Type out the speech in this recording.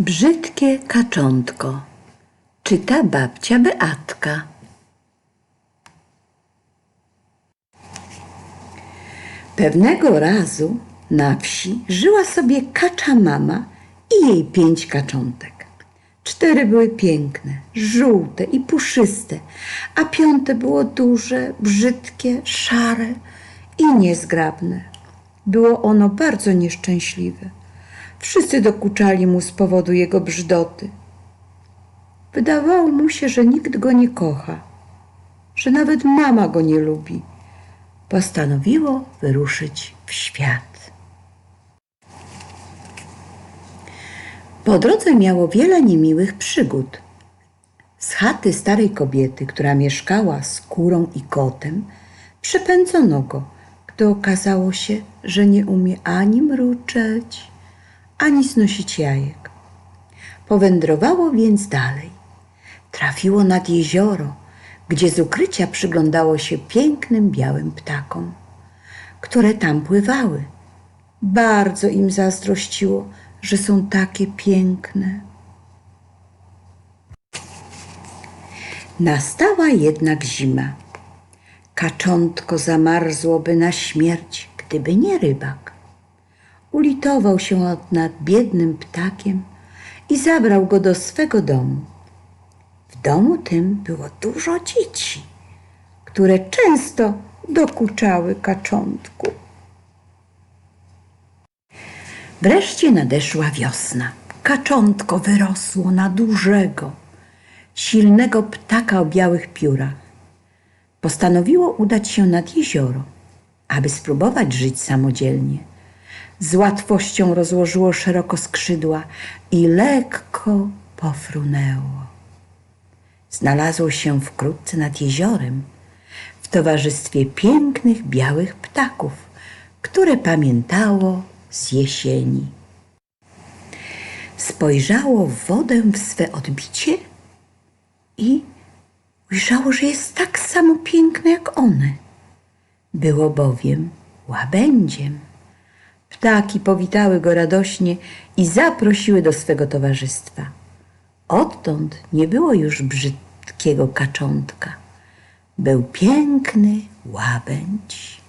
Brzydkie kaczątko. Czyta babcia Beatka. Pewnego razu na wsi żyła sobie kacza mama i jej pięć kaczątek. Cztery były piękne, żółte i puszyste, a piąte było duże, brzydkie, szare i niezgrabne. Było ono bardzo nieszczęśliwe. Wszyscy dokuczali mu z powodu jego brzdoty. Wydawało mu się, że nikt go nie kocha, że nawet mama go nie lubi. Postanowiło wyruszyć w świat. Po drodze miało wiele niemiłych przygód. Z chaty starej kobiety, która mieszkała z kurą i kotem, przepędzono go, gdy okazało się, że nie umie ani mruczeć, ani znosić jajek. Powędrowało więc dalej. Trafiło nad jezioro, gdzie z ukrycia przyglądało się pięknym białym ptakom, które tam pływały. Bardzo im zazdrościło, że są takie piękne. Nastała jednak zima. Kaczątko zamarzłoby na śmierć, gdyby nie rybak. Ulitował się nad biednym ptakiem i zabrał go do swego domu. W domu tym było dużo dzieci, które często dokuczały kaczątku. Wreszcie nadeszła wiosna. Kaczątko wyrosło na dużego, silnego ptaka o białych piórach. Postanowiło udać się nad jezioro, aby spróbować żyć samodzielnie. Z łatwością rozłożyło szeroko skrzydła i lekko pofrunęło. Znalazło się wkrótce nad jeziorem w towarzystwie pięknych białych ptaków, które pamiętało z jesieni. Spojrzało w wodę w swe odbicie i ujrzało, że jest tak samo piękne jak one. Było bowiem łabędziem. Ptaki powitały go radośnie i zaprosiły do swego towarzystwa. Odtąd nie było już brzydkiego kaczątka. Był piękny łabędź.